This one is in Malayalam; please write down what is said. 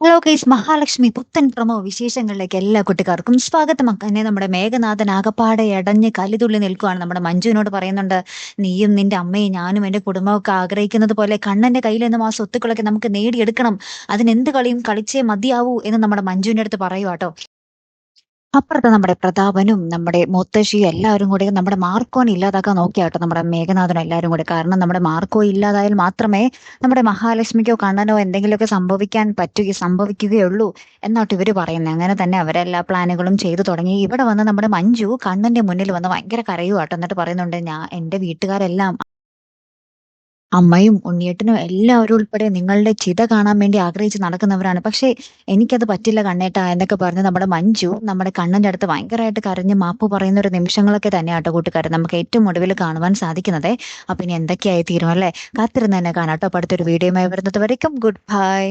ഹലോ കേസ് മഹാലക്ഷ്മി പുത്തൻ പ്രമോ വിശേഷങ്ങളിലേക്ക് എല്ലാ കുട്ടിക്കാർക്കും സ്വാഗതം. അങ്ങനെ നമ്മുടെ മേഘനാഥൻ ആകപ്പാടെ അടഞ്ഞ് കലിതുള്ളി നിൽക്കുകയാണ് നമ്മുടെ മഞ്ജുവിനോട് പറയുന്നുണ്ട് നീയും നിന്റെ അമ്മയും ഞാനും എന്റെ കുടുംബമൊക്കെ ആഗ്രഹിക്കുന്നത് പോലെ കണ്ണന്റെ കയ്യിൽ നിന്നും ആ സ്വത്തുക്കളൊക്കെ നമുക്ക് നേടിയെടുക്കണം. അതിനെന്ത് കളിയും കളിച്ചേ മതിയാവൂ എന്ന് നമ്മുടെ മഞ്ജുവിന്റെ അടുത്ത് പറയുവാട്ടോ അപ്പുറത്ത് നമ്മുടെ പ്രതാപനും നമ്മുടെ മുത്തശ്ശിയും എല്ലാവരും കൂടി നമ്മുടെ മാർക്കോൻ ഇല്ലാതാക്കാൻ നോക്കിയാട്ടോ നമ്മുടെ മേഘനാഥനും എല്ലാവരും കൂടി. കാരണം നമ്മുടെ മാർക്കോ ഇല്ലാതായാൽ മാത്രമേ നമ്മുടെ മഹാലക്ഷ്മിക്കോ കണ്ണനോ എന്തെങ്കിലുമൊക്കെ സംഭവിക്കാൻ പറ്റുക സംഭവിക്കുകയുള്ളൂ എന്നാട്ട് ഇവർ പറയുന്നത്. അങ്ങനെ തന്നെ അവരെല്ലാ പ്ലാനുകളും ചെയ്തു തുടങ്ങി. ഇവിടെ വന്ന് നമ്മുടെ മഞ്ജു കണ്ണന്റെ മുന്നിൽ വന്ന് ഭയങ്കര കരയുവാട്ടോ എന്നിട്ട് പറയുന്നുണ്ട് ഞാൻ എന്റെ വീട്ടുകാരെല്ലാം അമ്മയും ഉണ്ണിയേട്ടനും എല്ലാവരും ഉൾപ്പെടെ നിങ്ങളുടെ ചിത കാണാൻ വേണ്ടി ആഗ്രഹിച്ച് നടക്കുന്നവരാണ്. പക്ഷേ എനിക്കത് പറ്റില്ല കണ്ണേട്ടാ എന്നൊക്കെ പറഞ്ഞ് നമ്മുടെ മഞ്ജു നമ്മുടെ കണ്ണന്റെ അടുത്ത് ഭയങ്കരമായിട്ട് കരഞ്ഞ് മാപ്പ് പറയുന്ന ഒരു നിമിഷങ്ങളൊക്കെ തന്നെ ആട്ടോ കൂട്ടുകാരൻ. നമുക്ക് ഏറ്റവും ഒടുവിൽ കാണുവാൻ സാധിക്കുന്നത്. അപ്പൊ ഇനി എന്തൊക്കെയായി തീരും അല്ലേ? കാത്തിരുന്ന് തന്നെ കാണാട്ടോ അടുത്തൊരു വീഡിയോയുമായി വരുന്നത് വരയ്ക്കും ഗുഡ് ബൈ.